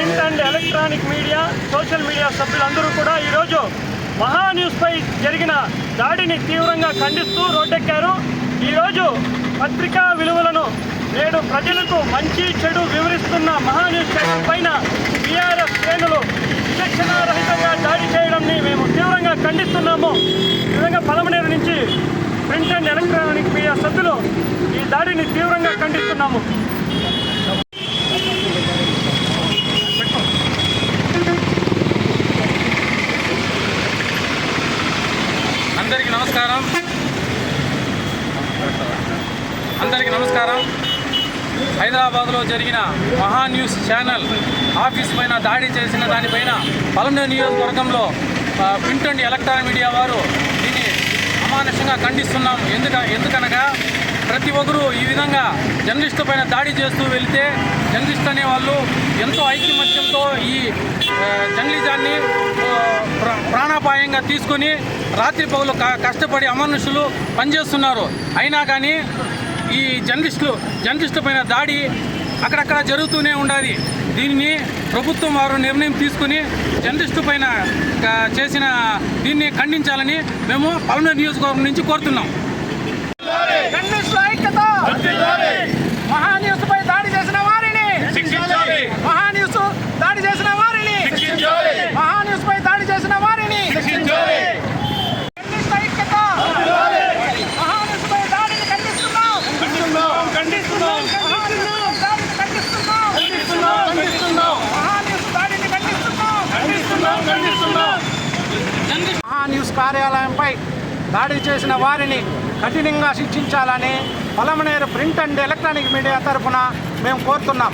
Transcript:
Print and electronic media social media సభ్యులందరూ కూడా ఈరోజు మహా న్యూస్పై జరిగిన దాడిని తీవ్రంగా ఖండిస్తూ రోడ్డెక్కారు. ఈరోజు పత్రికా విలువలను నేడు ప్రజలకు మంచి చెడు వివరిస్తున్న మహా న్యూస్ ఛానల్ పైన బీఆర్ఎస్ శ్రేణులు విచక్షణారహితంగా దాడి చేయడంని మేము తీవ్రంగా ఖండిస్తున్నాము. ఈ విధంగా పలమనేరు నుంచి ప్రింట్ అండ్ ఎలక్ట్రానిక్ మీడియా సభ్యులు ఈ దాడిని తీవ్రంగా ఖండిస్తున్నాము. అందరికీ నమస్కారం. అందరికీ నమస్కారం. హైదరాబాద్లో జరిగిన మహా న్యూస్ ఛానల్ ఆఫీస్ పైన దాడి చేసిన దానిపైన పలమనేరు నియోజకవర్గంలో ఆ, ప్రింట్ అండ్ ఎలక్ట్రానిక్ మీడియా వారు దీన్ని అమానుషంగా ఖండిస్తున్నాం ఎందుక ఎందుకనగా ప్రతి ఒక్కరూ ఈ విధంగా జర్నలిస్టు పైన దాడి చేస్తూ వెళితే జర్నలిస్ట్ అనే వాళ్ళు ఎంతో ఐక్యమత్యంతో ఈ జర్నలిజాన్ని ప్రాణాపాయంగా తీసుకొని రాత్రి పగులు క- కష్టపడి అమనుషులు పనిచేస్తున్నారు. అయినా కానీ ఈ జర్నలిస్టులు జర్నలిస్టుల పైన దాడి అక్కడక్కడ జరుగుతూనే ఉండాలి. దీన్ని ప్రభుత్వం వారు నిర్ణయం తీసుకుని జర్నలిస్టు పైన చేసిన దీన్ని ఖండించాలని మేము పల్మనేరు నియోజకవర్గం నుంచి కోరుతున్నాం జర్నలిస్టుల ఐక్యత మహాన్యూస్ పై దాడి చేసిన వారిని మహాన్యూస్ దాడి చేసిన వారిని మహాన్యూస్ పై దాడి చేసిన వారిని జర్నలిస్టుల ఐక్యత మహాన్యూస్ పై దాడిని ఖండిస్తున్నాం ఖండిస్తున్నాం దాడిని ఖండిస్తున్నాం మహాన్యూస్ దాడిని ఖండిస్తున్నాం మహా న్యూస్ కార్యాలయంపై దాడి చేసిన వారిని కఠినంగా శిక్షించాలని Palamaner print and electronic media తరఫున మేము కోరుతున్నాం.